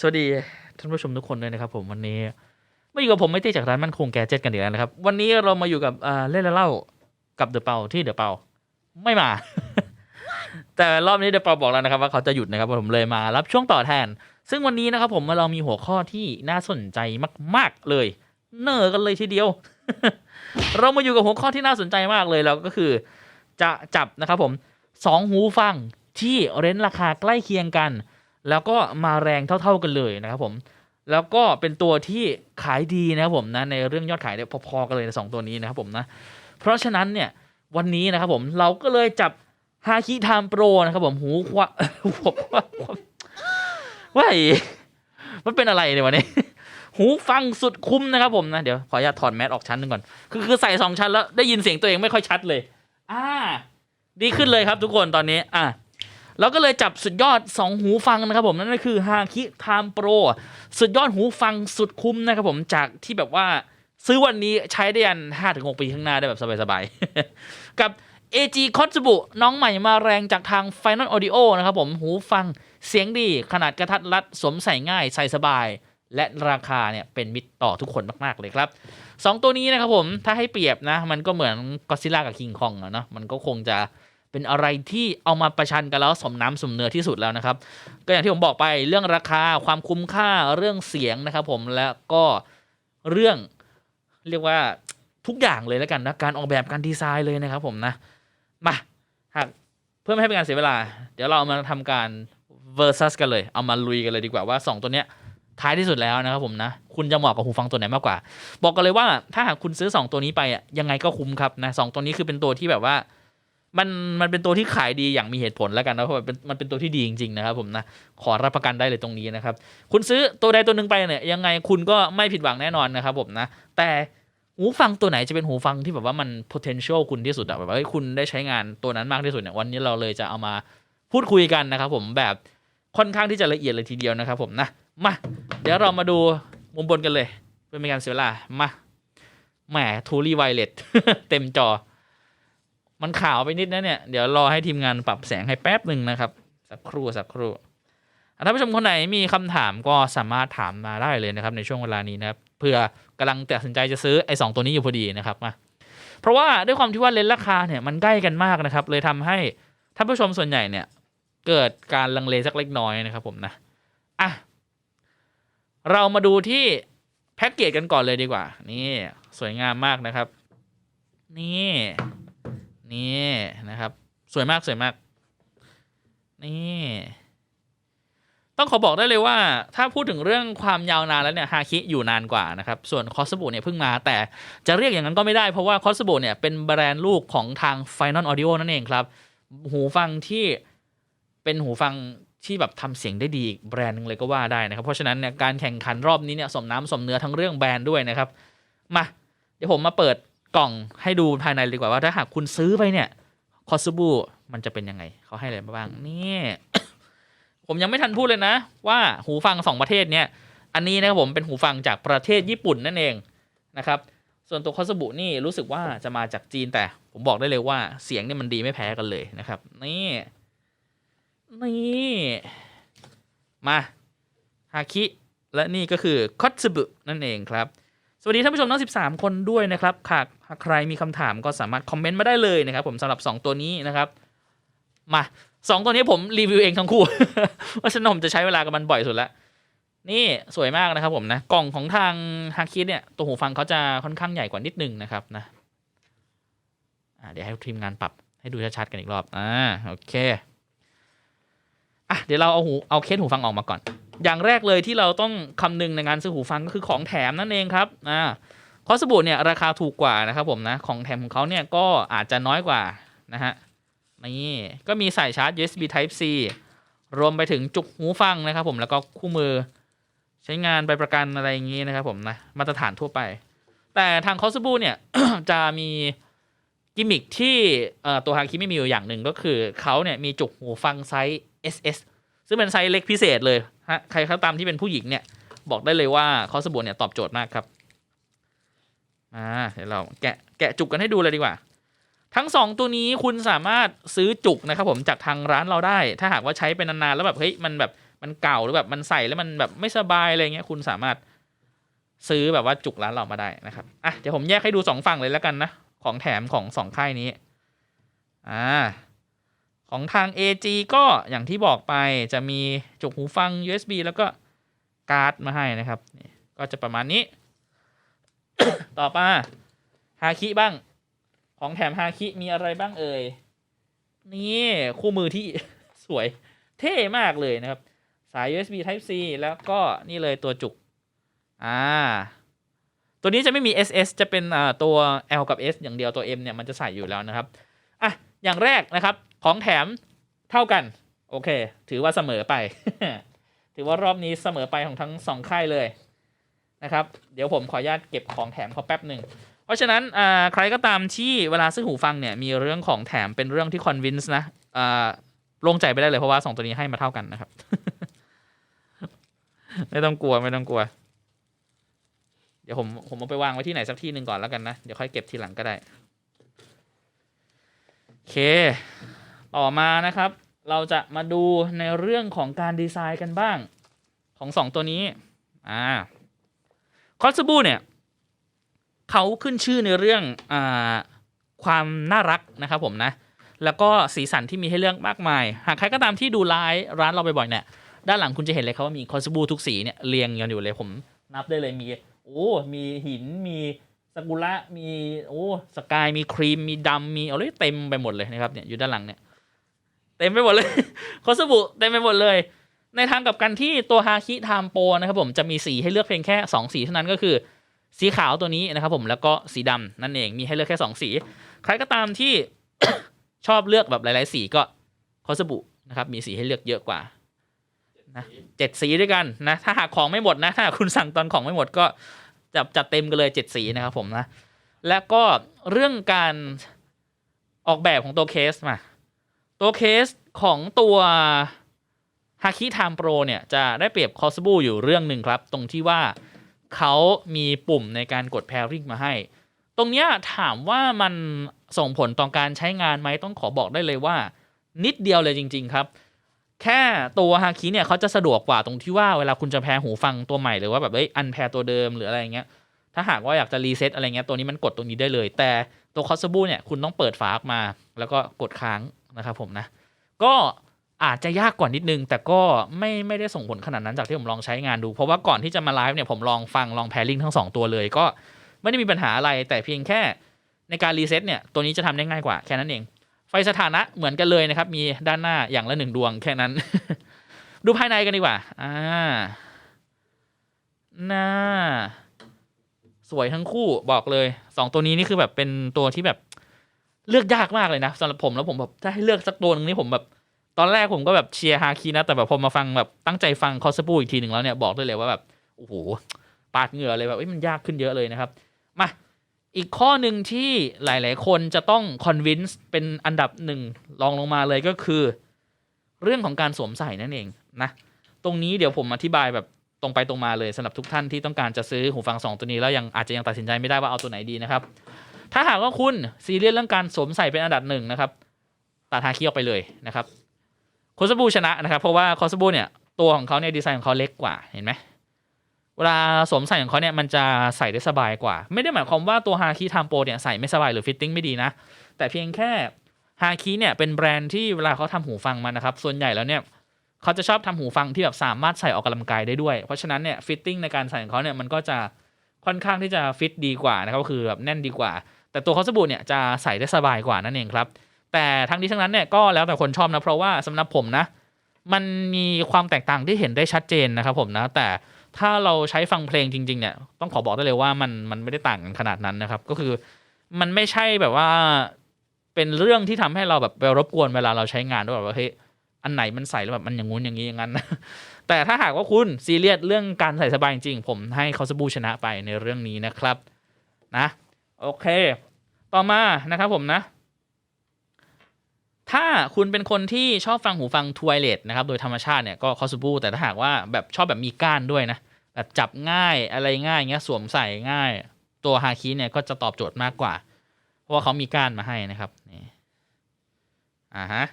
สวัสดีท่านผู้ชมทุกคนเลยนะครับผมวันนี้มาอยู่กับผมไม่ตี้จากร้านมั่นคงแกเจ็ตกันอีกแล้วนะครับ วันนี้เรามาอยู่กับอ่าเล่นและเล่ากับเดอะเปาที่เดอะเปาไม่มา แต่รอบนี้เดอะเปาบอกแล้วนะครับ ว่าเขาจะหยุดนะครับผมเลยมารับช่วงต่อแทน ซึ่งวันนี้นะครับผมเรามีหัวข้อที่น่าสนใจมาก ๆเลย เนอกันเลยทีเดียว เรามาอยู่กับหัวข้อที่น่าสนใจมากเลยแล้วก็คือ จะจับนะครับผมสองหูฟังที่เร้นราคาใกล้เคียงกัน แล้วก็มาแรงเท่า ๆกันเลยนะครับผม แล้วก็เป็นตัวที่ขายดีนะครับผมนะในเรื่องยอดขายเนี่ยพอๆกันเลยสองตัวนี้นะครับผมนะ เพราะฉะนั้นเนี่ยวันนี้นะครับผมเราก็เลยจับฮาคิไทม์โปรนะครับผมหูควะผมว่าว่ามันเป็นอะไรเนี่ยวันนี้ หูฟังสุดคุ้มนะครับผมนะ เดี๋ยวขออนุญาตถอดแมสออกชั้นหนึ่งก่อน คือคือใส่สองชั้นแล้วได้ยินเสียงตัวเองไม่ค่อยชัดเลย อ่า ดีขึ้นเลยครับทุกคนตอนนี้ อะ เราก็เลยจับสุดยอด 2 หูฟังนะครับผม นั่นก็คือ h a k i Time Pro สุดยอดหูฟังสุดคุ้มนะครับผมจากที่แบบว่าซื้อวันนี้ใช้ได้ยัน 5-6 ปีข้างหน้าได้แบบสบายๆ กับ AG k o t s u b u น้องใหม่มาแรงจากทาง Final Audio นะครับผมหูฟังเสียงดีขนาดกระทัดรัดสวมใส่ง่ายใส่สบาย และราคาเนี่ยเป็นมิตรต่อทุกคนมาก ๆ เลยครับ 2 ตัวนี้นะครับผมถ้าให้เปรียบนะ มันก็เหมือนก็ซิล่ากับคิงคองอะเนาะมันก็คงจะ เป็นอะไรที่เอามาประชันกันแล้วสมน้ำสมเนื้อที่สุดแล้วนะครับ ก็อย่างที่ผมบอกไปเรื่องราคาความคุ้มค่าเรื่องเสียงนะครับ ผมแล้วก็เรื่องเรียกว่าทุกอย่างเลยแล้วกันนะการออกแบบการดีไซน์เลยนะครับ ผมนะมาหากเพื่อไม่ให้เป็นการเสียเวลา เดี๋ยวเรามาทำการ versus กันเลย เอามาลุยกันเลยดีกว่าว่า 2 ตัวเนี้ยท้ายที่สุดแล้วนะครับผมนะ คุณจะเหมาะกับหูฟังตัวไหนมากกว่า บอกกันเลยว่าถ้าหากคุณซื้อ 2 ตัวนี้ไปอะยังไงก็คุ้มครับนะสองตัวนี้คือเป็นตัวที่แบบว่า มันมันเป็นตัวที่ขายดีอย่างมีเหตุผลแล้วกันนะเพราะมันเป็นมันเป็นตัวที่ดีจริงๆนะครับผมนะขอรับประกันได้เลยตรงนี้นะครับ คุณซื้อตัวใดตัวหนึ่งไปเนี่ยยังไงคุณก็ไม่ผิดหวังแน่นอนนะครับผมนะแต่หูฟังตัวไหนจะเป็นหูฟังที่แบบว่ามัน potential คุณที่สุดอะแบบว่าคุณได้ใช้งานตัวนั้นมากที่สุดเนี่ยวันนี้เราเลยจะเอามาพูดคุยกันนะครับผมแบบค่อนข้างที่จะละเอียดเลยทีเดียวนะครับผมนะมาเดี๋ยวเรามาดูมุมบนกันเลยเพื่อไม่ให้การเสียเวลามาแหมทูรี่ไวเลตเต็มจอ มันขาวไปนิดนะเนี่ยเดี๋ยวรอให้ทีมงานปรับแสงให้แป๊บหนึ่งนะครับ สักครู่สักครู่อะท่านผู้ชมคนไหนมีคำถามก็สามารถถามมาได้เลยนะครับในช่วงเวลานี้นะครับเพื่อกำลังตัดสินใจจะซื้อไอ้สองตัวนี้อยู่พอดีนะครับมาเพราะว่าด้วยความที่ว่าเลนส์ราคาเนี่ยมันใกล้กันมากนะครับ เลยทำให้ท่านผู้ชมส่วนใหญ่เนี่ยเกิดการลังเลสักเล็กน้อยนะครับผมนะอะเรามาดูที่แพ็กเกจกันก่อนเลยดีกว่า นี่สวยงามมากนะครับ นี่ นี่นะครับ สวยมากสวยมาก นี่ต้องขอบอกได้เลยว่า ถ้าพูดถึงเรื่องความยาวนานแล้วเนี่ยฮาคิอยู่นานกว่านะครับส่วนคอสบูเนี่ยเพิ่งมา แต่จะเรียกอย่างนั้นก็ไม่ได้เพราะว่าคอสบูเนี่ยเป็นแบรนด์ลูกของทาง Final Audio นั่นเองครับ หูฟังที่เป็นหูฟังที่แบบทำเสียงได้ดีอีกแบรนด์หนึงเลยก็ว่าได้นะครับ เพราะฉะนั้นเนี่ยการแข่งขันรอบนี้เนี่ยสมน้ำสมเนื้อทั้งเรื่องแบรนด์ด้วยนะครับ มา เดี๋ยวผมมาเปิด กล่องให้ดูภายในดีกว่าว่าถ้าหากคุณซื้อไปเนี่ยคอสบูมันจะเป็นยังไง เขาให้อะไรมาบ้างนี่ผมยังไม่ทันพูดเลยนะ ว่าหูฟังสองประเทศเนี่ย อันนี้นะครับผมเป็นหูฟังจากประเทศญี่ปุ่นนั่นเองนะครับ ส่วนตัวคอสบูนี่รู้สึกว่าจะมาจากจีนแต่ ผมบอกได้เลยว่าเสียงเนี่ยมันดีไม่แพ้กันเลยนะครับ นี่นี่มาฮาคิและนี่ก็คือคอสบุนั่นเองครับ วัสดีท่านผู้ชมทั้ง 13 คนด้วยนะครับหากหากใครมีคำถามก็สามารถคอมเมนต์มาได้เลยนะครับ ผมสำหรับ 2 ตัวนี้นะครับ มา 2 ตัวนี้ผมรีวิวเองทั้งคู่ เพราะฉะนั้นผมจะใช้เวลากับมันบ่อยสุดละนี่สวยมากนะครับผมนะ กล่องของทางฮาคิเนี่ย ตัวหูฟังเขาจะค่อนข้างใหญ่กว่านิดนึงนะครับนะเดี๋ยวให้ทีมงานปรับให้ดูชัดๆกันอีกรอบอ่าโอเค อะเดี๋ยวเราเอาหูเอาเคสหูฟังออกมาก่อน อย่างแรกเลยที่เราต้องคำนึงในงานซื้อหูฟังก็คือของแถมนั่นเองครับอ่าคอสบูเนี่ยราคาถูกกว่านะครับผมนะของแถมของเขาเนี่ยก็อาจจะน้อยกว่านะฮะนี่ก็มีสายชาร์จ USB Type C รวมไปถึงจุกหูฟังนะครับผมแล้วก็คู่มือใช้งานใบประกันอะไรอย่างนี้นะครับผมนะมาตรฐานทั่วไป แต่ทางคอสบูเนี่ยจะมีกิมมิคที่ตัวฮาคิไม่มีอยู่อย่างหนึ่งก็คือเขาเนี่ยมีจุกหูฟังไซส์ SS ซึ่งเป็นไซส์เล็กพิเศษเลยฮะใครก็ตามที่เป็นผู้หญิงเนี่ย บอกได้เลยว่าคอสบูเนี่ยตอบโจทย์มากครับอ่าเดี๋ยวเราแกะแกะจุกกันให้ดูเลยดีกว่า ทั้งสองตัวนี้คุณสามารถซื้อจุกนะครับผมจากทางร้านเราได้ ถ้าหากว่าใช้เป็นนานๆแล้วแบบเฮ้ยมันแบบมันเก่าหรือแบบมันใส่แล้วมันแบบไม่สบายอะไรเงี้ยคุณสามารถซื้อแบบว่าจุกร้านเรามาได้นะครับอะเดี๋ยวผมแยกให้ดูสองฝั่งเลยแล้วกันนะของแถมของสองค่ายนี้อ่า ของทาง AG ก็อย่างที่บอกไปจะมีจุกหูฟัง USB แล้วก็การ์ดมาให้นะครับ ก็จะประมาณนี้ ต่อมาฮาคิบ้าง ของแถมฮาคิมีอะไรบ้างเอ่ย นี่คู่มือที่สวยเท่มากเลยนะครับ สาย USB Type C แล้วก็นี่เลยตัวจุก อ่า ตัวนี้จะไม่มี SS จะเป็นอ่าตัว L กับ S อย่างเดียวตัว M เนี่ยมันจะใส่อยู่แล้วนะครับ อะ อย่างแรกนะครับ ของแถมเท่ากัน โอเค ถือว่าเสมอไป ถือว่ารอบนี้เสมอไปของทั้งสองค่ายเลยนะครับ เดี๋ยวผมขออนุญาตเก็บของแถมเขาแป๊บหนึ่งเพราะฉะนั้นใครก็ตามที่เวลาซื้อหูฟังเนี่ยมีเรื่องของแถมเป็นเรื่องที่คอนวินส์นะโล่งใจไปได้เลยเพราะว่าสองตัวนี้ให้มาเท่ากันนะครับ ไม่ต้องกลัวไม่ต้องกลัว เดี๋ยวผมผมเอาไปวางไว้ที่ไหนสักที่หนึ่งก่อนแล้วกันนะ เดี๋ยวค่อยเก็บทีหลังก็ได้โอเค ต่อมานะครับ เราจะมาดูในเรื่องของการดีไซน์กันบ้างของสองตัวนี้อ่าคอสบูเนี่ยเขาขึ้นชื่อในเรื่องอาความน่ารักนะครับผมนะ แล้วก็สีสันที่มีให้เลือกมากมาย หากใครก็ตามที่ดูไลฟ์ร้านเราบ่อยๆเนี่ยด้านหลังคุณจะเห็นเลยครับว่ามีคอสบูทุกสีเนี่ยเรียงกันอยู่เลยผมนับได้เลยมีโอ้มีหินมีสกุระมีโอ้สกายมีครีมมีดำมีอะไรเต็มไปหมดเลยนะครับเนี่ยอยู่ด้านหลังเนี่ย เต็มไปหมดเลยคอสบูเต็มไปหมดเลย ในทางกับกันที่ตัวฮาคิไทม์โปนะครับผมจะมีสีให้เลือกเพียงแค่ 2 สีเท่านั้นก็คือ สีขาวตัวนี้นะครับผมแล้วก็สีดำนั่นเองมีให้เลือกแค่ 2 สี ใครก็ตามที่ชอบเลือกแบบหลาย ๆ สีก็คอสบูนะครับมีสีให้เลือกเยอะกว่านะเจ็ดสีด้วยกันนะถ้าหากของไม่หมดนะถ้าคุณสั่งตอนของไม่หมดก็จับจัดเต็มกันเลยเจ็ดสีนะครับผมนะและก็เรื่องการออกแบบของตัวเคสมา ตัวเคสของตัวฮาคิไทม์โปรเนี่ย จะได้เปรียบคอสบูอยู่เรื่องหนึ่งครับ ตรงที่ว่าเขามีปุ่มในการกด pairing มาให้ ตรงเนี้ยถามว่ามันส่งผลต่อการใช้งานไหมต้องขอบอกได้เลยว่า นิดเดียวเลยจริง ๆ ครับ แค่ตัวฮาคิเนี่ยเขาจะสะดวกกว่าตรงที่ว่าเวลาคุณจะแพรหูฟังตัวใหม่หรือว่าแบบเอ้ยอันแพรตัวเดิมหรืออะไรเงี้ยถ้าหากว่าอยากจะรีเซ็ตอะไรเงี้ยตัวนี้มันกดตรงนี้ได้เลย แต่ตัวคอสบูเนี่ยคุณต้องเปิดฝาออกมา แล้วก็กดค้าง นะครับผมนะ ก็อาจจะยากกว่านิดนึง แต่ก็ไม่ไม่ได้ส่งผลขนาดนั้นจากที่ผมลองใช้งานดู เพราะว่าก่อนที่จะมาไลฟ์เนี่ยผมลองฟังลองแพรลิงทั้งสองตัวเลย ก็ไม่ได้มีปัญหาอะไร แต่เพียงแค่ในการรีเซ็ตเนี่ยตัวนี้จะทำได้ง่ายกว่าแค่นั้นเอง ไฟสถานะเหมือนกันเลยนะครับ มีด้านหน้าอย่างละหนึ่งดวงแค่นั้น ดูภายในกันดีกว่าอ่าหน้า สวยทั้งคู่บอกเลยสองตัวนี้นี่คือแบบเป็นตัวที่แบบ เลือกยากมากเลยนะสำหรับผมแล้วผมแบบถ้าให้เลือกสักตัวหนึงนี่ผมแบบ ตอนแรกผมก็แบบเชียร์ฮาคีนะ แต่แบบพอมาฟังแบบตั้งใจฟังคอสบูอีกทีหนึ่งแล้วเนี่ยบอกได้เลยว่าแบบโอ้โหปาดเหงื่อเลยแบบมันยากขึ้นเยอะเลยนะครับมาอีกข้อหนึ่งที่หลาย ๆ คนจะต้องคอนวินส์เป็นอันดับหนึ่งรองลงมาเลยก็คือ เรื่องของการสวมใส่นั่นเองนะตรงนี้เดี๋ยวผมอธิบายแบบตรงไปตรงมาเลยสำหรับทุกท่านที่ต้องการจะซื้อหูฟังสองตัวนี้แล้วยังอาจจะยังตัดสินใจไม่ได้ว่าเอาตัวไหนดีนะครับ ถ้าหากว่าคุณซีเรียสเรื่องการสวมใส่เป็นอันดับหนึ่งนะครับตัดฮาคิออกไปเลยนะครับคอสบูชนะนะครับ เพราะว่าคอสบูเนี่ยตัวของเขาเนี่ยดีไซน์ของเขาเล็กกว่าเห็นไหมเวลาสวมใส่ของเขาเนี่ยมันจะใส่ได้สบายกว่า ไม่ได้หมายความว่าตัวฮาคิไทม์โปรเนี่ยใส่ไม่สบายหรือฟิตติ้งไม่ดีนะ แต่เพียงแค่ฮาคิเนี่ยเป็นแบรนด์ที่เวลาเขาทำหูฟังมานะครับ ส่วนใหญ่แล้วเนี่ยเขาจะชอบทำหูฟังที่แบบสามารถใส่ออกกำลังกายได้ด้วย เพราะฉะนั้นเนี่ยฟิตติ้งในการใส่ของเขาเนี่ยมันก็จะค่อนข้างที่จะฟิตดีกว่านะครับคือแบบแน่นดีกว่า แต่ตัวคอสบูเนี่ยจะใส่ได้สบายกว่านั่นเองครับ แต่ทั้งนี้ทั้งนั้นเนี่ยก็แล้วแต่คนชอบนะ เพราะว่าสำหรับผมนะ มันมีความแตกต่างที่เห็นได้ชัดเจนนะครับผมนะ แต่ถ้าเราใช้ฟังเพลงจริง ๆ เนี่ย ต้องขอบอกได้เลยว่ามันมันไม่ได้ต่างกันขนาดนั้นนะครับ ก็คือมันไม่ใช่แบบว่าเป็นเรื่องที่ทำให้เราแบบไปรบกวนเวลาเราใช้งานด้วยแบบว่าเฮ้ยอันไหนมันใส่แล้วแบบมันอย่างงู้นอย่างนี้อย่างนั้น แต่ถ้าหากว่าคุณซีเรียสเรื่องการใส่สบายจริงๆผมให้คอสบูชนะไปในเรื่องนี้นะครับ นะ โอเค ต่อมานะครับผมนะ ถ้าคุณเป็นคนที่ชอบฟังหูฟังทวายเลตนะครับ โดยธรรมชาติเนี่ยก็คอสบูแต่ถ้าหากว่าแบบชอบแบบมีก้านด้วยนะ แบบจับง่ายอะไรง่ายเงี้ยสวมใส่ง่าย ตัวฮาคิเนี่ยก็จะตอบโจทย์มากกว่า เพราะว่าเขามีก้านมาให้นะครับนี่อ่าฮะ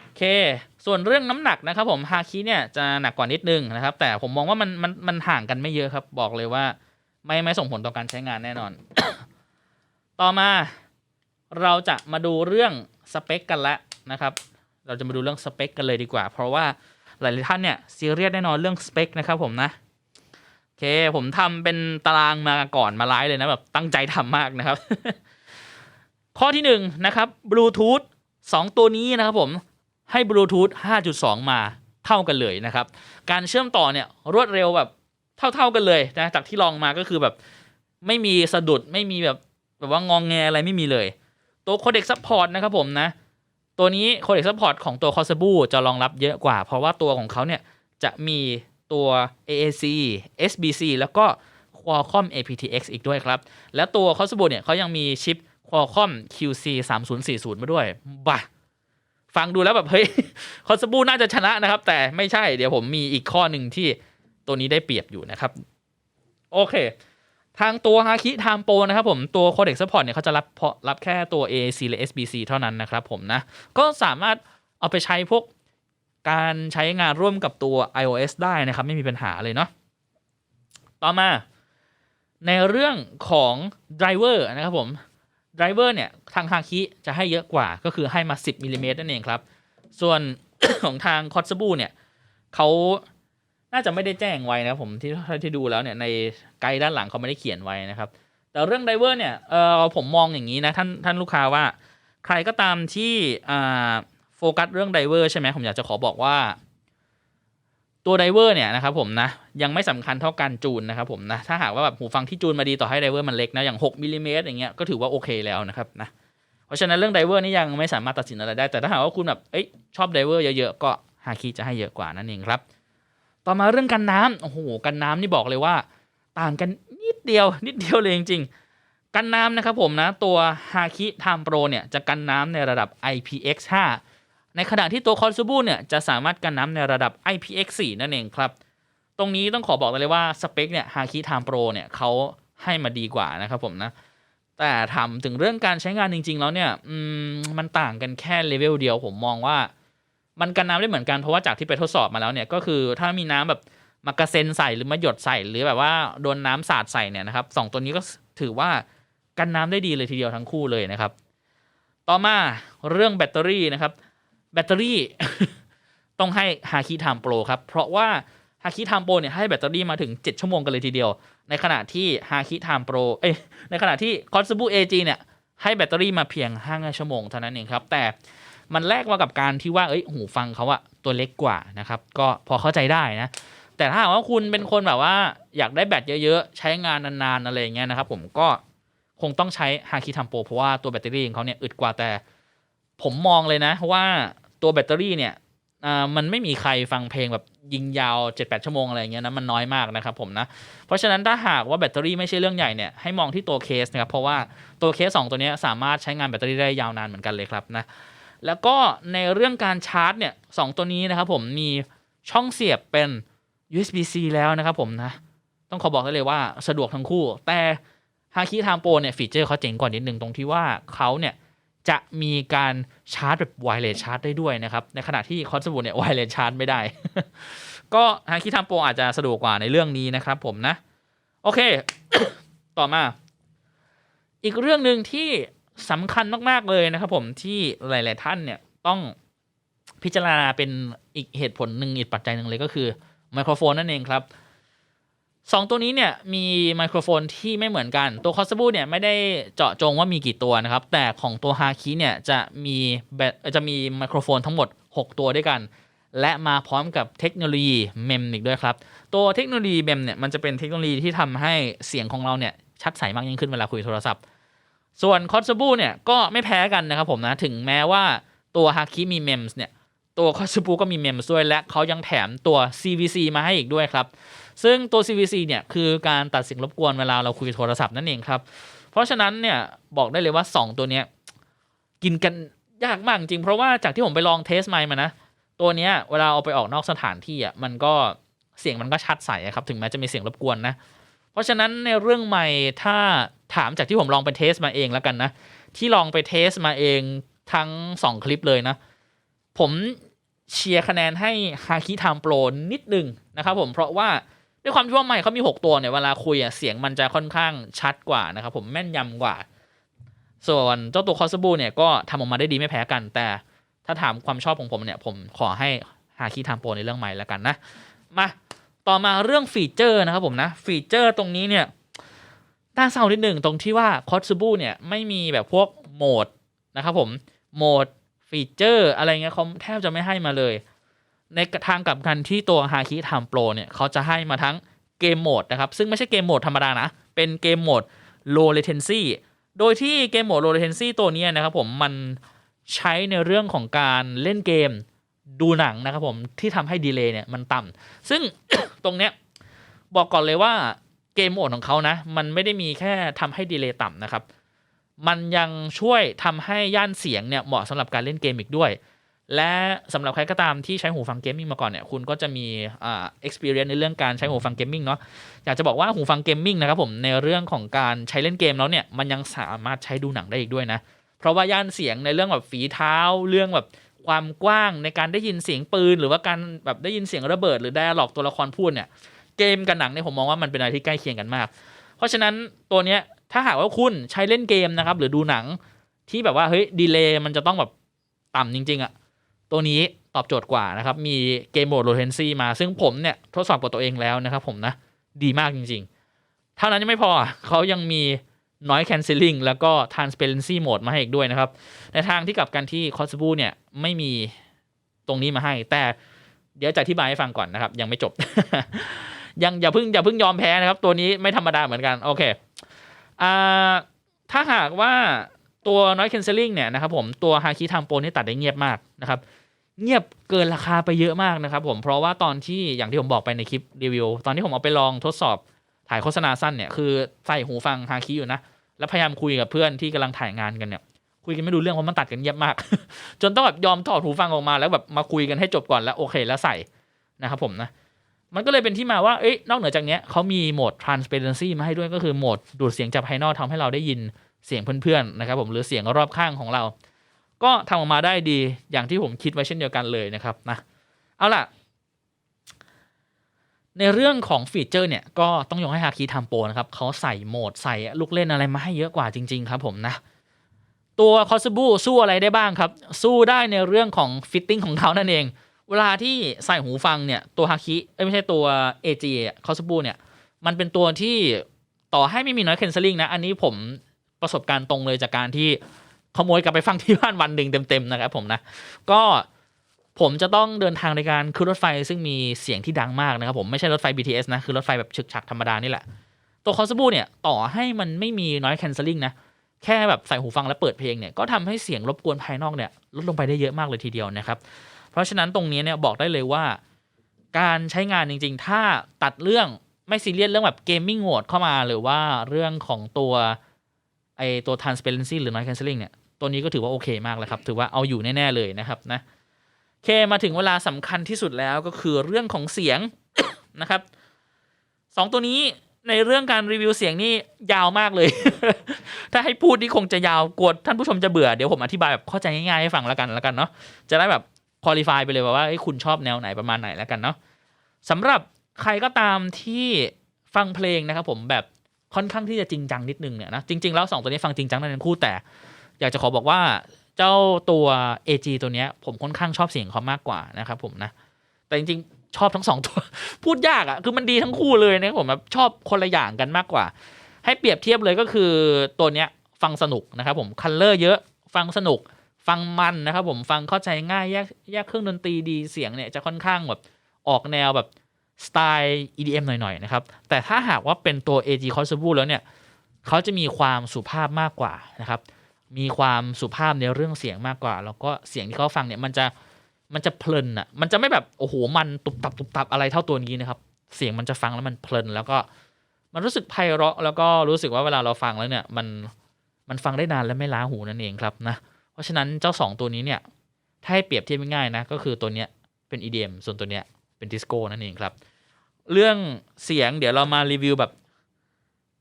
โอเค ส่วนเรื่องน้ำหนักนะครับผมฮาคิเนี่ยจะหนักกว่านิดนึงนะครับ แต่ผมมองว่ามันมันมันห่างกันไม่เยอะครับ บอกเลยว่า ไม่ไม่ส่งผลต่อการใช้งานแน่นอน ต่อมาเราจะมาดูเรื่องสเปคกันแล้วนะครับ เราจะมาดูเรื่องสเปคกันเลยดีกว่า เพราะว่าหลายๆท่านเนี่ยซีเรียสแน่นอนเรื่องสเปคนะครับผมนะโอเคผมทำเป็นตารางมาก่อนมาไลฟ์เลยนะแบบตั้งใจทำมากนะครับ ข้อที่หนึ่งนะครับบลูทูธสองตัวนี้นะครับผมให้บลูทูธ5.2 มาเท่ากันเลยนะครับ การเชื่อมต่อเนี่ยรวดเร็วแบบเท่าๆกันเลยนะจากที่ลองมาก็คือแบบไม่มีสะดุดไม่มีแบบ แบบว่างองแงอะไรไม่มีเลย ตัวโคเด็กซัพพอร์ตนะครับผมนะ ตัวนี้โคเด็กซัพพอร์ตของตัว c o s a b u จะรองรับเยอะกว่า เพราะว่าตัวของเขาเนี่ยจะมีตัว AAC SBC แล้วก็ Qualcomm aptX อีกด้วยครับ และตัว c o s a b u เนี่ยเขายังมีชิป Qualcomm QC 3040มาด้วยบ้าฟังดูแล้วแบบเฮ้ย c o s a b u น่าจะชนะนะครับ แต่ไม่ใช่เดี๋ยวผมมีอีกข้อหนึ่งที่ตัวนี้ได้เปรียบอยู่นะครับ โอเค ทางตัว Haki Time Pro นะครับผมตัว Codec Support เนี่ยเขาจะรับเพาะรับแค่ตัว AAC และ SBC เท่านั้นนะครับผมนะ ก็สามารถเอาไปใช้พวกการใช้งานร่วมกับตัว iOS ได้นะครับ ไม่มีปัญหาเลยเนาะต่อมา ในเรื่องของ driver นะครับผม driver เนี่ย ทาง Haki จะให้เยอะกว่าก็คือให้มา 10มิลลิเมตรนั่นเองครับ ส่วนของทาง k o t s u b u เนี่ยเขา น่าจะไม่ได้แจ้งไว้นะครับผมที่ที่ดูแล้วเนี่ยในไกด์ด้านหลังเขาไม่ได้เขียนไว้นะครับ แต่เรื่องไดเวอร์เนี่ยเออผมมองอย่างนี้นะท่านท่านลูกค้าว่า ใครก็ตามที่อ่าโฟกัสเรื่องไดเวอร์ใช่ไหมผมอยากจะขอบอกว่า ตัวไดเวอร์เนี่ยนะครับผมนะยังไม่สำคัญเท่าการจูนนะครับผมนะถ้าหากว่าแบบหูฟังที่จูนมาดีต่อให้ไดเวอร์มันเล็กนะอย่าง6มิลลิเมตรอย่างเงี้ยก็ถือว่าโอเคแล้วนะครับนะเพราะฉะนั้นเรื่องไดเวอร์นี่ยังไม่สามารถตัดสินอะไรได้แต่ถ้าหากว่าคุณแบบเอ้ยชอบไดเวอร์เยอะๆก็ฮาคิจะให้เยอะกว่านั่นเองครับ ต่อมาเรื่องกันน้ำโอ้โหกันน้ำนี่บอกเลยว่า ต่างกันนิดเดียวนิดเดียวเลยจริงๆ กันน้ำนะครับผมนะตัว Haki Time Pro เนี่ยจะกันน้ำในระดับ IPX5 ในขณะที่ตัว c o n s u b u เนี่ยจะสามารถกันน้ำในระดับ IPX4 นั่นเองครับ ตรงนี้ต้องขอบอกเลยว่าสเปคเนี่ย Haki Time Pro เนี่ยเขาให้มาดีกว่านะครับผมนะแต่ถามถึงเรื่องการใช้งานจริง ๆ แล้วเนี่ยมมันต่างกันแค่เลเวลเดียวผมมองว่า มันกันน้ำได้เหมือนกันเพราะว่าจากที่ไปทดสอบมาแล้วเนี่ยก็คือถ้ามีน้ำแบบมากระเซ็นใส่หรือมาหยดใส่หรือแบบว่าโดนน้ำสาดใส่เนี่ยนะครับสองตัวนี้ก็ถือว่ากันน้ำได้ดีเลยทีเดียวทั้งคู่เลยนะครับ ต่อมาเรื่องแบตเตอรี่นะครับ แบตเตอรี่ต้องให้ Haki Time Pro ครับ เพราะว่า Haki Time Pro เนี่ยให้แบตเตอรี่มาถึง 7 ชั่วโมงกันเลยทีเดียว ในขณะที่ Haki Time Pro เอ้ยในขณะที่ c o n s u b u AG เนี่ยให้แบตเตอรี่มาเพียง5ชั่วโมงเท่านั้นเองครับแต่ มันแลกมากับการที่ว่าเอ้ยหูฟังเขาอะตัวเล็กกว่านะครับ ก็พอเข้าใจได้นะ แต่ถ้าว่าคุณเป็นคนแบบว่าอยากได้แบตเยอะๆ ใช้งานนานๆอะไรอย่างเงี้ยนะครับ ผมก็คงต้องใช้ Haki Time Pro เพราะว่าตัวแบตเตอรี่ของเขาเนี่ยอึดกว่าแต่ ผมมองเลยนะว่าตัวแบตเตอรี่เนี่ยมันไม่มีใครฟังเพลงแบบยิงยาว 7-8 ชั่วโมงอะไรเงี้ยนะมันน้อยมากนะครับผมนะ เพราะฉะนั้นถ้าหากว่าแบตเตอรี่ไม่ใช่เรื่องใหญ่เนี่ยให้มองที่ตัวเคสนะครับเพราะว่าตัวเคสสองตัวนี้สามารถใช้งานแบตเตอรี่ได้ยาวนานเหมือนกันเลยครับนะ แล้วก็ในเรื่องการชาร์จเนี่ยสองตัวนี้นะครับผมมีช่องเสียบเป็น USB-C แล้วนะครับผมนะ ต้องขอบอกได้เลยว่าสะดวกทั้งคู่ แต่ Haki Time Pro เนี่ยฟีเจอร์เขาเจ๋งกว่านิดนึงตรงที่ว่าเขาเนี่ยจะมีการชาร์จแบบไวเลสชาร์จได้ด้วยนะครับ ในขณะที่คอนสบูเนี่ยไวเลสชาร์จไม่ได้ ก็ Haki Time Pro อาจจะสะดวกกว่าในเรื่องนี้นะครับผมนะ โอเค ต่อมา อีกเรื่องหนึ่งที่ สำคัญมาก ๆ เลยนะครับผมที่หลาย ๆ ท่านเนี่ยต้องพิจารณาเป็นอีกเหตุผลหนึ่งอีกปัจจัยหนึ่งเลยก็คือไมโครโฟนนั่นเองครับสองตัวนี้เนี่ยมีไมโครโฟนที่ไม่เหมือนกันตัวคอสบูเนี่ยไม่ได้เจาะจงว่ามีกี่ตัวนะครับ แต่ของตัวฮาคิเนี่ยจะมีแบตจะมีไมโครโฟนทั้งหมด 6 ตัวด้วยกัน และมาพร้อมกับเทคโนโลยีเมมอีกด้วยครับ ตัวเทคโนโลยีเมมเนี่ยมันจะเป็นเทคโนโลยีที่ทำให้เสียงของเราเนี่ยชัดใสมากยิ่งขึ้นเวลาคุยโทรศัพท์ ส่วนคอสบูเนี่ยก็ไม่แพ้กันนะครับผมนะถึงแม้ว่าตัวฮาคิมีเมมส์เนี่ยตัวคอสบูก็มีเมมส์ด้วยและเขายังแถมตัว CVC มาให้อีกด้วยครับ ซึ่งตัว CVC เนี่ยคือการตัดเสียงรบกวนเวลาเราคุยโทรศัพท์นั่นเองครับ เพราะฉะนั้นเนี่ยบอกได้เลยว่า 2 ตัวเนี้ยกินกันยากมากจริงเพราะว่าจากที่ผมไปลองเทสไมค์มานะตัวเนี้ยเวลาเอาไปออกนอกสถานที่อะมันก็เสียงมันก็ชัดใสครับถึงแม้จะมีเสียงรบกวนนะ เพราะฉะนั้นในเรื่องใหม่ถ้า ถามจากที่ผมลองไปเทสมาเองแล้วกันนะ ที่ลองไปเทสมาเองทั้ง2คลิปเลยนะ ผมเชียร์คะแนนให้ฮาคิไทม์โปรนิดนึงนะครับผมเพราะว่าด้วยความที่ว่าใหม่เขามี 6 ตัวเนี่ยเวลาคุยอะเสียงมันจะค่อนข้างชัดกว่านะครับผมแม่นยำกว่า ส่วนเจ้าตัวคอสบูเนี่ยก็ทำออกมาได้ดีไม่แพ้กัน แต่ถ้าถามความชอบของผมเนี่ย ผมขอให้ฮาคิไทม์โปรในเรื่องใหม่แล้วกันนะ มาต่อมาเรื่องฟีเจอร์นะครับผมนะฟีเจอร์ตรงนี้เนี่ย น่าเศร้านิดหนึ่งตรงที่ว่าคอสบูเนี่ยไม่มีแบบพวกโหมดนะครับผมโหมดฟีเจอร์อะไรเงี้ยเขาแทบจะไม่ให้มาเลย ในทางกลับกันที่ตัวฮาคิไทม์โปรเนี่ยเขาจะให้มาทั้งเกมโหมดนะครับ ซึ่งไม่ใช่เกมโหมดธรรมดานะ เป็นเกมโหมด low latency โดยที่เกมโหมด low latency ตัวเนี้ยนะครับผมมันใช้ในเรื่องของการเล่นเกมดูหนังนะครับผมที่ทำให้ดีเลย์เนี่ยมันต่ำซึ่งตรงเนี้ยบอกก่อนเลยว่า เกมโหมดของเขานะ มันไม่ได้มีแค่ทำให้ดีเลย์ต่ำนะครับ มันยังช่วยทำให้ย่านเสียงเนี่ยเหมาะสำหรับการเล่นเกมอีกด้วย และสำหรับใครก็ตามที่ใช้หูฟังเกมมิ่งมาก่อนเนี่ยคุณก็จะมีอ่า experience ในเรื่องการใช้หูฟังเกมมิ่งเนาะอยากจะบอกว่าหูฟังเกมมิ่งนะครับผมในเรื่องของการใช้เล่นเกมแล้วเนี่ยมันยังสามารถใช้ดูหนังได้อีกด้วยนะเพราะว่าย่านเสียงในเรื่องแบบฝีเท้าเรื่องแบบความกว้างในการได้ยินเสียงปืน หรือว่าการแบบได้ยินเสียงระเบิด หรือไดอะล็อกตัวละครพูดเนี่ย เกมกับหนังเนี่ยผมมองว่ามันเป็นอะไรที่ใกล้เคียงกันมาก เพราะฉะนั้นตัวเนี้ยถ้าหากว่าคุณใช้เล่นเกมนะครับ หรือดูหนังที่แบบว่าเฮ้ยดีเลย์มันจะต้องแบบต่ำจริง ๆอะตัวนี้ตอบโจทย์กว่านะครับ มีเกมโหมดโรเทนซีมา ซึ่งผมเนี่ยทดสอบกับตัวเองแล้วนะครับผมนะ ดีมากจริง ๆ เท่านั้นยังไม่พอเขายังมี noise cancelling แล้วก็ transparency mode มาให้อีกด้วยนะครับ ในทางที่กับกันที่ c o s b u เนี่ยไม่มีตรงนี้มาให้ แต่เดี๋ยวจะอธิบายให้ฟังก่อนนะครับ ยังไม่จบ ยังอย่าเพิ่งอย่าเพิ่งยอมแพ้นะครับ ตัวนี้ไม่ธรรมดาเหมือนกัน โอเคอ่าถ้าหากว่าตัว noise cancelling เนี่ยนะครับผมตัว Haki t i m e Pro นี่ตัดได้เงียบมากนะครับ เงียบเกินราคาไปเยอะมากนะครับผมเพราะว่าตอนที่อย่างที่ผมบอกไปในคลิปรีวิว ตอนที่ผมเอาไปลองทดสอบถ่ายโฆษณาสั้นเนี่ยคือใส่หูฟังฮาคิอยู่นะ แล้วพยายามคุยกับเพื่อนที่กำลังถ่ายงานกันเนี่ยคุยกันไม่รู้เรื่องเพราะมันตัดกันเงียบมาก จนต้องแบบยอมถอดหูฟังออกมาแล้วแบบมาคุยกันให้จบก่อนแล้วโอเคแล้วใส่นะครับผมนะ มันก็เลยเป็นที่มาว่า เอ้ย นอกเหนือจากเนี้ยเขามีโหมด transparency มาให้ด้วยก็คือโหมดดูดเสียงจากภายนอกทำให้เราได้ยินเสียงเพื่อนๆนะครับผมหรือเสียงรอบข้างของเรา ก็ทำออกมาได้ดีอย่างที่ผมคิดไว้เช่นเดียวกันเลยนะครับนะเอาล่ะ ในเรื่องของฟีเจอร์เนี่ยก็ต้องยกให้ฮาคิทำโปรนะครับเขาใส่โหมดใส่ลูกเล่นอะไรมาให้เยอะกว่าจริง ๆ ครับผมนะตัวคอสบูสู้อะไรได้บ้างครับ สู้ได้ในเรื่องของฟิตติ้งของเขานั่นเอง เวลาที่ใส่หูฟังเนี่ยตัวฮาคิเอ้ยไม่ใช่ตัว AG คอสบูเนี่ยมันเป็นตัวที่ต่อให้ไม่มีน้อยเคนเซลิงนะ อันนี้ผมประสบการณ์ตรงเลยจากการที่ขโมยกลับไปฟังที่บ้านวันหนึ่งเต็มๆนะครับผมนะ ก็ผมจะต้องเดินทางในการขึ้นรถไฟซึ่งมีเสียงที่ดังมากนะครับผมไม่ใช่รถไฟ BTS นะ คือรถไฟแบบฉึกฉักธรรมดานี่แหละ ตัวคอสบูเนี่ยต่อให้มันไม่มี noise cancelling นะ แค่แบบใส่หูฟังแล้วเปิดเพลงเนี่ยก็ทำให้เสียงรบกวนภายนอกเนี่ยลดลงไปได้เยอะมากเลยทีเดียวนะครับ เพราะฉะนั้นตรงนี้เนี่ยบอกได้เลยว่า การใช้งานจริง ๆ ถ้าตัดเรื่องไม่ซีเรียสเรื่องแบบเกมมิ่งโหมดเข้ามาหรือว่าเรื่องของตัวไอตัว transparency หรือ noise cancelling เนี่ย ตัวนี้ก็ถือว่าโอเคมากแล้วครับ ถือว่าเอาอยู่แน่ ๆ เลยนะครับนะเคมาถึงเวลาสำคัญที่สุดแล้วก็คือเรื่องของเสียงนะครับสองตัวนี้ในเรื่องการรีวิวเสียงนี่ยาวมากเลย ถ้าให้พูดนี่คงจะยาวกลัวท่านผู้ชมจะเบื่อ เดี๋ยวผมอธิบายแบบเข้าใจง่ายๆให้ฟังแล้วกันแล้วกันเนาะ จะได้แบบ คุริฟายไปเลยว่าวาคุณชอบแนวไหนประมาณไหนแล้วกันเนาะสำหรับใครก็ตามที่ฟังเพลงนะครับผมแบบค่อนข้างที่จะจริงจังนิดนึงเนี่ยนะจริง ๆ แล้วสองตัวนี้ฟังจริงจังทั้งคู่แต่ อยากจะขอบอกว่าเจ้าตัว AG ตัวเนี้ย ผมค่อนข้างชอบเสียงเขามากกว่านะครับผมนะ แต่จริงๆ ชอบทั้งสองตัว พูดยากอะ่ะ คือมันดีทั้งคู่เลยนะครับผมแบบชอบคนละอย่างกันมากกว่า ให้เปรียบเทียบเลยก็คือตัวเนี้ยฟังสนุกนะครับผมคัลเลอร์เยอะฟังสนุก ฟังมันนะครับผมฟังเข้าใจง่ายแยกแยกเครื่องดนตรีดีเสียงเนี่ยจะค่อนข้างแบบออกแนวแบบสไตล์ EDM หน่อยๆนะครับ แต่ถ้าหากว่าเป็นตัว AG c o s b u แล้วเนี่ยเขาจะมีความสุภาพมากกว่านะครับ มีความสุภาพในเรื่องเสียงมากกว่า แล้วก็เสียงที่เขาฟังเนี่ยมันจะมันจะเพลินอะมันจะไม่แบบโอ้โหมันตุบตับตุบตับอะไรเท่าตัวนี้นะครับ เสียงมันจะฟังแล้วมันเพลินแล้วก็มันรู้สึกไพเราะแล้วก็รู้สึกว่าเวลาเราฟังแล้วเนี่ยมันมันฟังได้นานและไม่ล้าหูนั่นเองครับนะ เพราะฉะนั้นเจ้าสองตัวนี้เนี่ย ถ้าให้เปรียบเทียบง่ายๆนะ ก็คือตัวเนี้ยเป็น EDM ส่วนตัวเนี้ยเป็นดิสโก้นั่นเองครับ เรื่องเสียงเดี๋ยวเรามารีวิวแบบ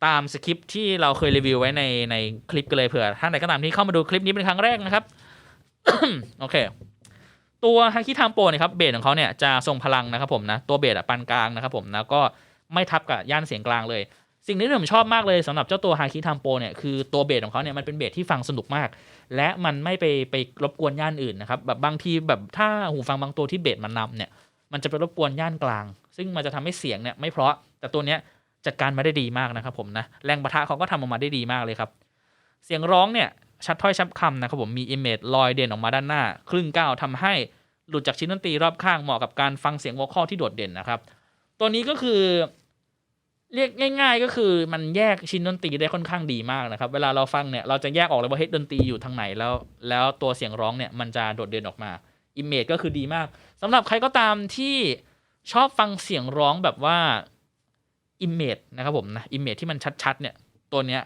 ตามสคริปที่เราเคยรีวิวไว้ในในคลิปกันเลยเผื่อท่านไหนก็ตามที่เข้ามาดูคลิปนี้เป็นครั้งแรกนะครับ โอเค ตัวฮาคิทามโปเนี่ยครับเบสของเขาเนี่ยจะทรงพลังนะครับผมนะ ตัวเบสอะปานกลางนะครับผมนะก็ไม่ทับกับย่านเสียงกลางเลย สิ่งที่ผมชอบมากเลยสำหรับเจ้าตัวฮาคิทามโปเนี่ยคือตัวเบสของเขาเนี่ยมันเป็นเบสที่ฟังสนุกมาก และมันไม่ไปไปรบกวนย่านอื่นนะครับแบบบางทีแบบถ้าหูฟังบางตัวที่เบสมันนำเนี่ยมันจะไปรบกวนย่านกลาง ซึ่งมันจะทำให้เสียงเนี่ยไม่เพราะแต่ตัวเนี้ยจัดการมาได้ดีมากนะครับผมนะแรงประทะเขาก็ทำออกมาได้ดีมากเลยครับ เสียงร้องเนี่ยชัดถ้อยชัดคำนะครับผมมีอิมเมจลอยเด่นออกมาด้านหน้า ครึ่งก้าวทำให้หลุดจากชิ้นดนตรีรอบข้างเหมาะกับการฟังเสียงวอลคอลที่โดดเด่นนะครับ ตัวนี้ก็คือ เรียกง่ายๆ ก็คือมันแยกชิ้นดนตรีได้ค่อนข้างดีมากนะครับ เวลาเราฟังเนี่ยเราจะแยกออกเลยว่าเฮ้ยดนตรีอยู่ทางไหนแล้ว แล้วตัวเสียงร้องเนี่ยมันจะโดดเด่นออกมาอิมเมจก็คือดีมากสำหรับใครก็ตามที่ชอบฟังเสียงร้องแบบว่าอิมเมจนะครับผมนะอิมเมจที่มันชัดๆ เนี่ยตัวเนี้ย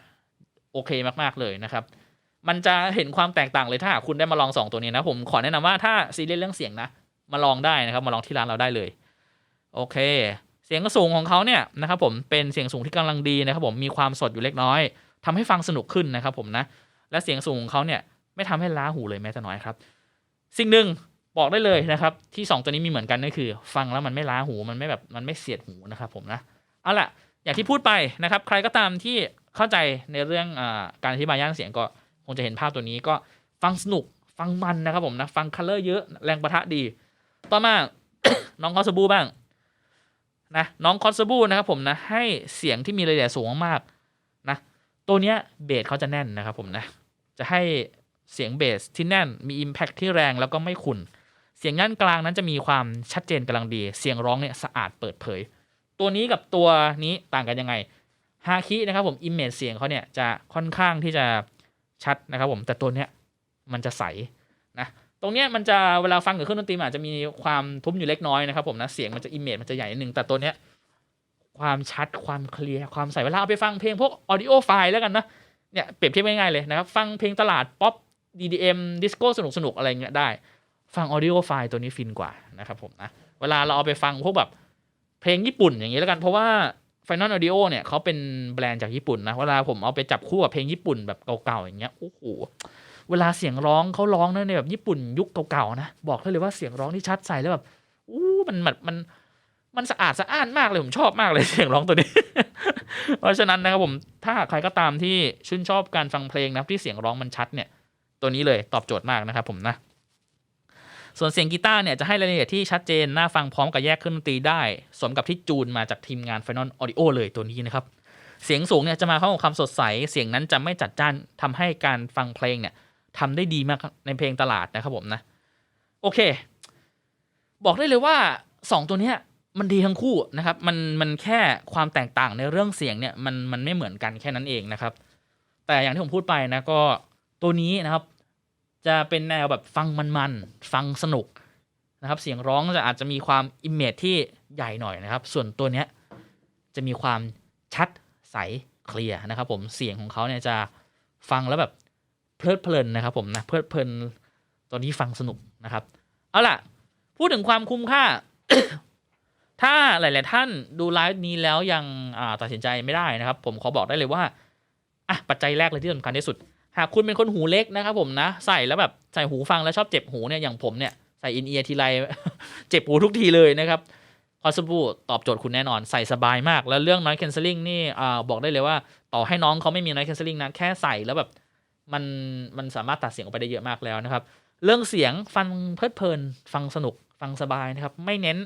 โอเคมากๆเลยนะครับ มันจะเห็นความแตกต่างเลยถ้าคุณได้มาลองสองตัวนี้นะผมขอแนะนำว่าถ้าซีเรียสเรื่องเสียงนะมาลองได้นะครับมาลองที่ร้านเราได้เลย โอเค เสียงสูงของเขาเนี่ยนะครับผมเป็นเสียงสูงที่กำลังดีนะครับผมมีความสดอยู่เล็กน้อยทำให้ฟังสนุกขึ้นนะครับผมนะและเสียงสูงของเขาเนี่ยไม่ทำให้ล้าหูเลยแม้แต่น้อยครับ สิ่งหนึ่งบอกได้เลยนะครับ ที่สองตัวนี้มีเหมือนกันก็คือ ฟังแล้วมันไม่ล้าหูมันไม่แบบมันไม่เสียดหูนะครับผมนะเอาล่ะอย่างที่พูดไปนะครับ ใครก็ตามที่เข้าใจในเรื่องอการอธิบายย่านเสียงก็คงจะเห็นภาพตัวนี้ก็ฟังสนุกฟังมันนะครับผมนะฟังคัลเลอร์เยอะแรงประทะดี ต่อมาน้องคอสบูบ้าง นะน้องคอสบูนะครับผมนะให้เสียงที่มีรายละเอียดสูงมากๆนะตัวเนี้ยเบสเขาจะแน่นนะครับผมนะจะให้เสียงเบสที่แน่นมี Impact ที่แรงแล้วก็ไม่ขุนเสียงย่านกลางนั้นจะมีความชัดเจนกำลังดี เสียงร้องเนี่ยสะอาดเปิดเผย ตัวนี้กับตัวนี้ต่างกันยังไงฮาคินะครับผมอิมเมจเสียงเขาเนี่ยจะค่อนข้างที่จะชัดนะครับผมแต่ตัวเนี้ยมันจะใสนะ ตรงเนี้ยมันจะเวลาฟังกับเครื่องดนตรีมันอาจจะมีความทุ้มอยู่เล็กน้อยนะครับผมนะเสียงมันจะอิมเมจมันจะใหญ่นิดนึงแต่ตัวเนี้ยความชัดความเคลียร์ความใสเวลาเอาไปฟังเพลงพวกออดิโอไฟล์แล้วกันนะเนี่ยเปรียบเทียบง่ายๆเลยนะครับฟังเพลงตลาดป๊อป DDM ดิสโก้สนุกสนุกอะไรเงี้ยได้ ฟังออดิโอไฟล์ตัวนี้ฟินกว่านะครับผมนะเวลาเราเอาไปฟังพวกแบบเพลงญี่ปุ่นอย่างนี้แล้วกันเพราะว่า Final Audio เนี่ยเขาเป็นแบรนด์จากญี่ปุ่นนะเวลาผมเอาไปจับคู่กับเพลงญี่ปุ่นแบบเก่าๆอย่างเงี้ยโอ้โห เวลาเสียงร้องเขาร้องนะในแบบญี่ปุ่นยุคเก่าๆนะบอกเลยว่าเสียงร้องที่ชัดใสแล้วแบบอู้มันแบบมันมันสะอาดสะอ้านมากเลยผมชอบมากเลยเสียงร้องตัวนี้ เพราะฉะนั้นนะครับผมถ้าหากใครก็ตามที่ชื่นชอบการฟังเพลงนะที่เสียงร้องมันชัดเนี่ย ตัวนี้เลยตอบโจทย์มากนะครับผมนะ ส่วนเสียงกีตาร์เนี่ยจะให้รายละเอียดที่ชัดเจนน่าฟังพร้อมกับแยกเครื่องดนตรีได้ สมกับที่จูนมาจากทีมงาน Final Audio เลยตัวนี้นะครับ เสียงสูงเนี่ยจะมาพร้อมกับความสดใส เสียงนั้นจะไม่จัดจ้านทำให้การฟังเพลงเนี่ย ทำได้ดีมากในเพลงตลาดนะครับผมนะ โอเค บอกได้เลยว่า 2 ตัวเนี้ยมันดีทั้งคู่นะครับ มันมันแค่ความแตกต่างในเรื่องเสียงเนี่ยมันมันไม่เหมือนกันแค่นั้นเองนะครับ แต่อย่างที่ผมพูดไปนะก็ตัวนี้นะครับ จะเป็นแนวแบบฟังมันๆฟังสนุกนะครับ เสียงร้องจะอาจจะมีความอิมเมจที่ใหญ่หน่อยนะครับ ส่วนตัวเนี้ยจะมีความชัดใสเคลียร์นะครับ ผมเสียงของเขาเนี่ยจะฟังแล้วแบบ เพลิดเพลินนะครับ ผมนะเพลิดเพลินตอนที่ฟังสนุกนะครับ เอาล่ะ พูดถึงความคุ้มค่า ถ้าหลาย ๆ ท่านดูไลฟ์นี้แล้วยังตัดสินใจไม่ได้นะครับ ผมขอบอกได้เลยว่าอะปัจจัยแรกเลยที่สำคัญที่สุด หากคุณเป็นคนหูเล็กนะครับ ผมนะ ใส่แล้วแบบใส่หูฟังแล้วชอบเจ็บหูเนี่ยอย่างผมเนี่ยใส่อินเอียร์ทีไรเจ็บหูทุกทีเลยนะครับคอสบูตอบโจทย์คุณแน่นอนใส่สบายมาก แล้วเรื่อง noise cancelling นี่บอกได้เลยว่า ต่อให้น้องเขาไม่มี noise cancelling นะแค่ใส่แล้วแบบ มันมันสามารถตัดเสียงออกไปได้เยอะมากแล้วนะครับ เรื่องเสียงฟังเพลิดเพลิน ฟังสนุกฟังสบายนะครับ ไม่เน้น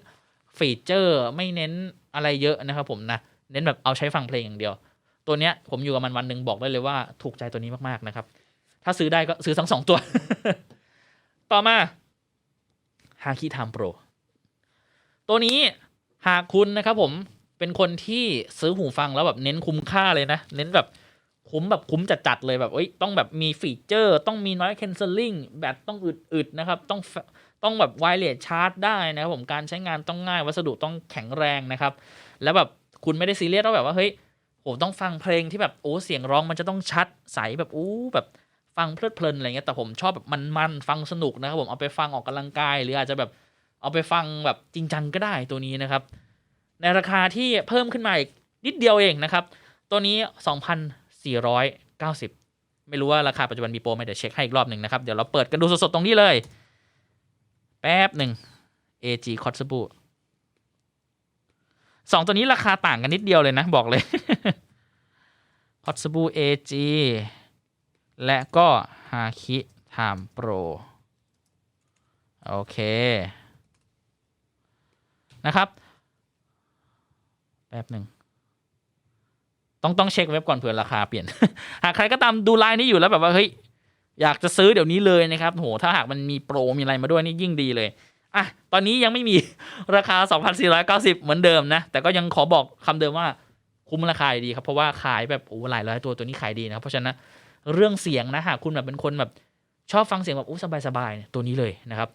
ฟีเจอร์ไม่เน้นอะไรเยอะนะครับผมนะ เน้นแบบเอาใช้ฟังเพลงอย่างเดียว ตัวเนี้ยผมอยู่กับมันวันหนึ่งบอกได้เลยว่าถูกใจตัวนี้มากๆนะครับ ถ้าซื้อได้ก็ซื้อทั้งสองตัว ต่อมาฮาคิทามโปรตัวนี้หากคุณนะครับผมเป็นคนที่ซื้อหูฟังแล้วแบบเน้นคุ้มค่าเลยนะ เน้นแบบ คุ้มแบบคุ้มจัดๆเลยแบบเอ้ยต้องแบบมีฟีเจอร์ ต้องมี noise cancelling แบตต้องอึดๆนะครับ ต้องต้องแบบไวเลสชาร์จได้นะครับผมการใช้งานต้องง่ายวัสดุต้องแข็งแรงนะครับ แล้วแบบคุณไม่ได้ซีเรียสว่าแบบว่าเฮ้ยโหต้องฟังเพลงที่แบบโอ้เสียงร้องมันจะต้องชัดใสแบบอู้แบบฟังเพลิดเพลินอะไรเงี้ยแต่ผมชอบแบบมันๆฟังสนุกนะครับผมเอาไปฟังออกกำลังกาย หรืออาจจะแบบเอาไปฟังแบบจริงจังก็ได้ตัวนี้นะครับ ในราคาที่เพิ่มขึ้นมาอีกนิดเดียวเองนะครับ ตัวนี้ 490 ไม่รู้ว่าราคาปัจจุบันมีโปรไหมเดี๋ยวเช็คให้อีกรอบหนึ่งนะครับ เดี๋ยวเราเปิดกันดูสดๆ ตรงนี้เลย แป๊บหนึ่ง AG คอตสบูสองตัวนี้ราคาต่างกันนิดเดียวเลยนะ บอกเลยคอตสบู AG และก็ฮาคิไทม์โปรโอเค นะครับ แป๊บหนึ่ง ต้องต้องเช็คเว็บก่อนเผื่อราคาเปลี่ยน หากใครก็ตามดูไลน์นี้อยู่แล้วแบบว่าเฮ้ยอยากจะซื้อเดี๋ยวนี้เลยนะครับโหถ้าหากมันมีโปรมีอะไรมาด้วยนี่ยิ่งดีเลยอะตอนนี้ยังไม่มีราคา 2,490 เหมือนเดิมนะ แต่ก็ยังขอบอกคำเดิมว่าคุ้มราคาดีครับ เพราะว่าขายแบบโอ้หลายร้อยตัวตัวนี้ขายดีนะครับเพราะฉะนั้นเรื่องเสียงนะหากคุณแบบเป็นคนแบบชอบฟังเสียงแบบอู้สบายๆเนี่ยตัวนี้เลยนะครับ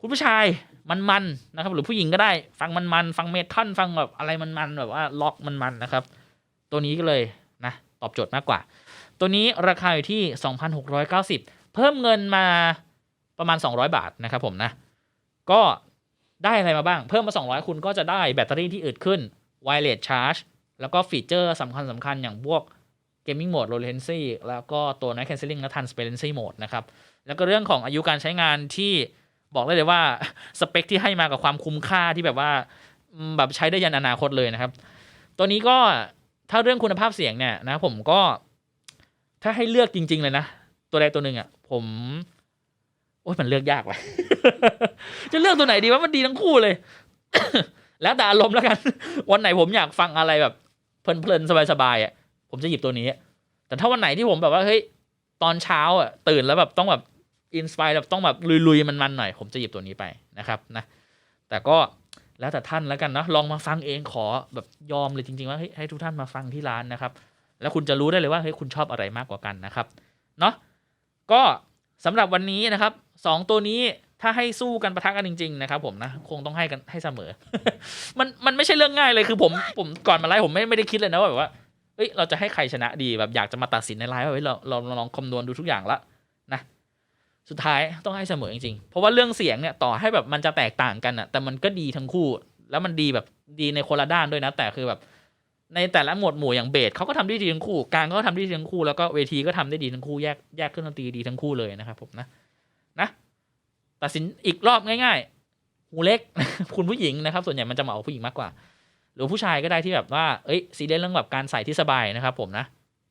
คุณผู้ชายมันๆนะครับ หรือผู้หญิงก็ได้ฟังมันๆฟังเมทัลฟังแบบอะไรมันๆแบบว่าล็อกมันๆนะครับ ตัวนี้ก็เลยนะตอบโจทย์มากกว่า ตัวนี้ราคาอยู่ที่ 2,690 เพิ่มเงินมาประมาณ 200 บาทนะครับผมนะ ก็ได้อะไรมาบ้าง เพิ่มมา 200 คุณก็จะได้แบตเตอรี่ที่อึดขึ้น wireless charge แล้วก็ฟีเจอร์สำคัญสำคัญอย่างพวก gaming mode low latency แล้วก็ตัว night cancelling และ transparency mode นะครับ แล้วก็เรื่องของอายุการใช้งานที่บอกได้เลยว่า สเปคที่ให้มากับความคุ้มค่าที่แบบว่าแบบใช้ได้ยันอนาคตเลยนะครับ ตัวนี้ก็ ถ้าเรื่องคุณภาพเสียงเนี่ยนะ ผมก็ ถ้าให้เลือกจริง ๆ เลยนะ ตัวใดตัวหนึ่งอะ ผม โอ้ยมันเลือกยากว่ะจะเลือกตัวไหนดีว่ามันดีทั้งคู่เลย แล้วแต่อารมณ์แล้วกัน วันไหนผมอยากฟังอะไรแบบ เพลินๆสบายๆอะผมจะหยิบตัวนี้ แต่ถ้าวันไหนที่ผมแบบว่าเฮ้ยตอนเช้าอะตื่นแล้วแบบต้องแบบอินสปายแบบต้องแบบลุยๆมันๆหน่อย ผมจะหยิบตัวนี้ไปนะครับนะ แต่ก็ แล้วแต่ท่านแล้วกันเนอะลองมาฟังเองขอแบบยอมเลยจริงๆว่าให้ทุกท่านมาฟังที่ร้านนะครับ แล้วคุณจะรู้ได้เลยว่าเฮ้ยคุณชอบอะไรมากกว่ากันนะครับเนาะก็สำหรับวันนี้นะครับสองตัวนี้ถ้าให้สู้กันประทะกันจริง ๆ นะครับ ผมนะคงต้องให้กันให้เสมอ มันมันไม่ใช่เรื่องง่ายเลยคือผมผมก่อนมาไลฟ์ผมไม่ไม่ได้คิดเลยนะว่าแบบว่าเอ้ยเราจะให้ใครชนะดีแบบอยากจะมาตัดสินในไลฟ์ว่าเฮ้ยเราเราลองคำนวณดูทุกอย่างละ สุดท้ายต้องให้เสมอจริงๆ เพราะว่าเรื่องเสียงเนี่ยต่อให้แบบมันจะแตกต่างกันอะแต่มันก็ดีทั้งคู่ แล้วมันดีแบบดีในคนละด้านด้วยนะ แต่คือแบบ ในแต่ละหมวดหมู่อย่างเบสเขาก็ทำได้ดีทั้งคู่กลางก็ทำได้ดีทั้งคู่แล้วก็เวทีก็ทำได้ดีทั้งคู่แยกแยกเครื่องดนตรีดีทั้งคู่เลยนะครับผมนะนะตัดสินอีกรอบง่ายๆหูเล็กคุณผู้หญิงนะครับ ส่วนใหญ่มันจะเหมาผู้หญิงมากกว่า หรือผู้ชายก็ได้ที่แบบว่าเอ้ยซีเรียสเรื่องแบบการใส่ที่สบายนะครับ ผมนะ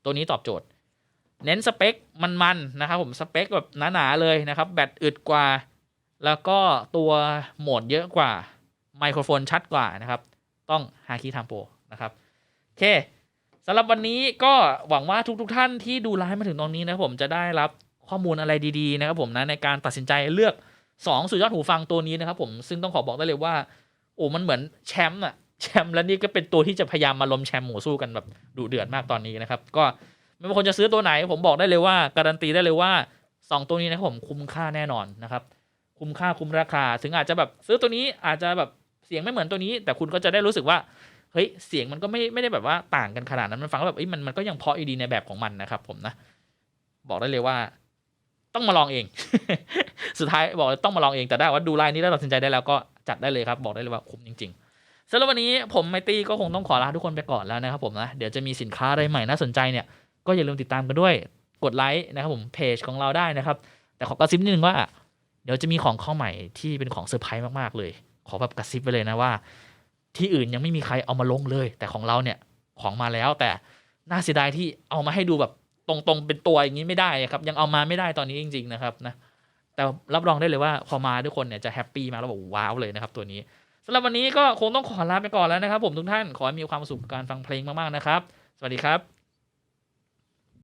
ตัวนี้ตอบโจทย์ เน้นสเปคมันๆนะครับผมสเปคแบบหนาๆเลยนะครับ แบตอึดกว่า แล้วก็ตัวโหมดเยอะกว่า ไมโครโฟนชัดกว่านะครับ ต้องฮาคิทัมโปนะครับโอเคสำหรับวันนี้ก็หวังว่าทุกๆทท่านที่ดูไลฟ์มาถึงตรงนี้นะครับผมจะได้รับข้อมูลอะไรดีๆนะครับผมนะในการตัดสินใจเลือก 2 สุดยอดหูฟังตัวนี้นะครับผมซึ่งต้องขอบอกได้เลยว่าโอ้มันเหมือนแชมป์อะแชมป์แล้วนี่ก็เป็นตัวที่จะพยายามมาล้มแชมป์หมูสู้กันแบบดุเดือดมากตอนนี้นะครับ ก็ ไม่ว่าคนจะซื้อตัวไหน ผมบอกได้เลยว่า การันตีได้เลยว่า 2 ตัวนี้นะครับผมคุ้มค่าแน่นอนนะครับ คุ้มค่าคุ้มราคา ถึงอาจจะแบบซื้อตัวนี้อาจจะแบบเสียงไม่เหมือนตัวนี้ แต่คุณก็จะได้รู้สึกว่าเฮ้ยเสียงมันก็ไม่ไม่ได้แบบว่าต่างกันขนาดนั้นมันฟังแล้วแบบเอ้ยมันมันก็ยังเพราะอยู่ดีในแบบของมันนะครับ ผมนะบอกได้เลยว่า ต้องมาลองเอง สุดท้ายบอกต้องมาลองเองแต่ได้ว่าดูไลน์นี้แล้วตัดสินใจได้แล้วก็จัดได้เลยครับ บอกได้เลยว่าคุ้มจริง ๆสำหรับวันนี้ผมไมตี้ก็คงต้องขอลาทุกคนไปก่อนแล้วนะครับผมนะเดี๋ยวจะมีสินค้าอะไรใหม่น่าสนใจเนี่ย ก็อย่าลืมติดตามกันด้วยกดไลค์นะครับผมเพจของเราได้นะครับ แต่ขอกระซิบนิดนึงว่า เดี๋ยวจะมีของเข้าใหม่ที่เป็นของเซอร์ไพรส์มากๆเลย ขอแบบกระซิบไปเลยนะว่า ที่อื่นยังไม่มีใครเอามาลงเลย แต่ของเราเนี่ยของมาแล้วแต่น่าเสียดายที่เอามาให้ดูแบบตรงๆเป็นตัวอย่างนี้ไม่ได้ครับยังเอามาไม่ได้ตอนนี้จริง ๆนะครับนะแต่รับรองได้เลยว่าพอมาทุกคนเนี่ยจะแฮปปี้มากแล้วบอกว้าวเลยนะครับตัวนี้สำหรับวันนี้ก็คงต้องขอลาไปก่อนแล้วนะครับ ผมทุกท่านขอให้มีความสุขกับการฟังเพลงมากๆนะครับ สวัสดีครับ